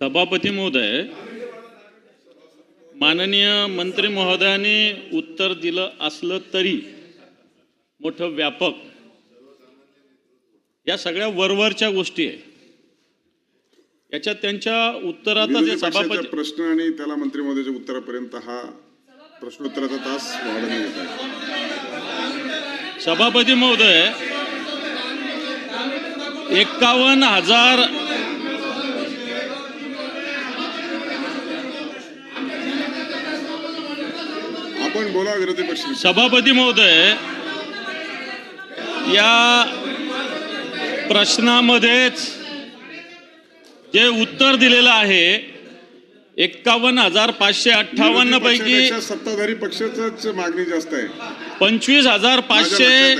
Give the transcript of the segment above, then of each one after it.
सभापती महोदय माननीय मंत्री महोदयांनी उत्तर दिलं असलं तरी मोठं व्यापक. या सगळ्या वरवरच्या गोष्टी आहे. याच्यात त्यांच्या उत्तरात विरोधी जे पक्षाचा सभापती प्रश्न आणि त्याला मंत्री महोदयाच्या उत्तरापर्यंत हा प्रश्नोत्तराचा तास सभापती महोदय एक्कावन्न हजार आपण बोला विरोधी पक्ष. सभापती महोदय या प्रश्नामध्येच जे उत्तर दिलेलं आहे एक्कावन्न हजार पाचशे अठ्ठावन्न पैकी सत्ताधारी पक्षाच मागणी जास्त आहे. पंचवीस हजार पाचशे.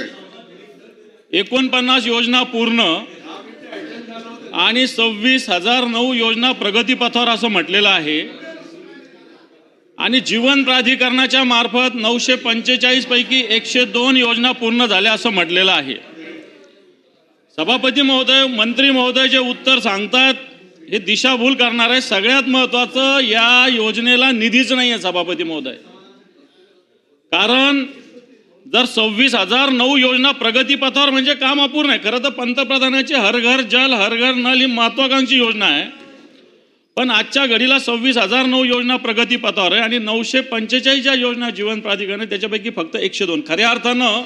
एकोणपन्नास योजना पूर्ण आणि सव्वीस हजार नऊ योजना प्रगतीपथावर असं म्हटलेलं आहे. आणि जीवन प्राधिकरणाच्या मार्फत नऊशे पंचेचाळीस पैकी एकशे दोन योजना पूर्ण झाल्या असं म्हटलेलं आहे. सभापती महोदय मंत्री महोदय जे उत्तर सांगतात हे दिशाभूल करणार आहे सगळ्यात महत्वाचं या योजनेला निधीच नाही आहे सभापती महोदय. कारण जर सव्वीस हजार नऊ योजना प्रगतीपथावर म्हणजे काम अपूर्ण आहे. खरं तर पंतप्रधानाची हर घर जल हर घर नल ही महत्वाकांक्षी योजना आहे. पण आजच्या घडीला सव्वीस हजार नऊ योजना प्रगतीपथावर आहे आणि नऊशे पंचेचाळीस ज्या योजना जीवन प्राधिकरण आहे, त्याच्यापैकी फक्त एकशे दोन. खऱ्या अर्थानं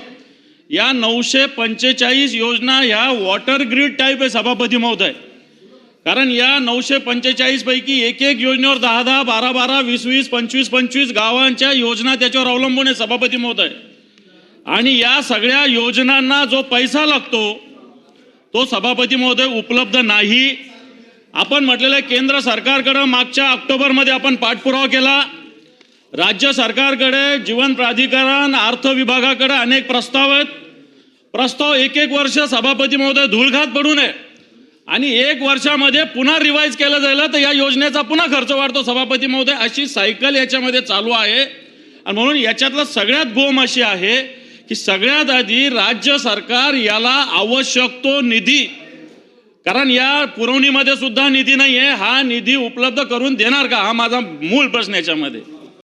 या नऊशे पंचेचाळीस योजना ह्या वॉटर ग्रीड टाईप आहे सभापती महोदय कारण या नऊशे पंचेचाळीसपैकी एक एक योजनेवर दहा दहा बारा बारा वीस वीस पंचवीस पंचवीस गावांच्या योजना त्याच्यावर अवलंबून आहे सभापती महोदय. आणि या सगळ्या योजनांना जो पैसा लागतो तो सभापती महोदय उपलब्ध नाही. आपण म्हटलेलं आहे केंद्र सरकारकडं मागच्या ऑक्टोबरमध्ये आपण पाठपुरावा केला. राज्य सरकारकडे जीवन प्राधिकरण अर्थ विभागाकडे अनेक प्रस्ताव आहेत. प्रस्ताव एक एक वर्ष सभापती महोदय धूळघात पडू नये. आणि एक वर्षामध्ये पुन्हा रिवाईज केलं जाईल तर या योजनेचा पुन्हा खर्च वाढतो सभापती महोदय. अशी सायकल याच्यामध्ये चालू आहे. आणि म्हणून याच्यातलं सगळ्यात गोम अशी आहे की सगळ्यात आधी राज्य सरकार याला आवश्यक तो निधी कारण या पुरवणीमध्ये सुद्धा निधी नाही आहे हा निधी उपलब्ध करून देणार का? हा माझा मूळ प्रश्न याच्यामध्ये.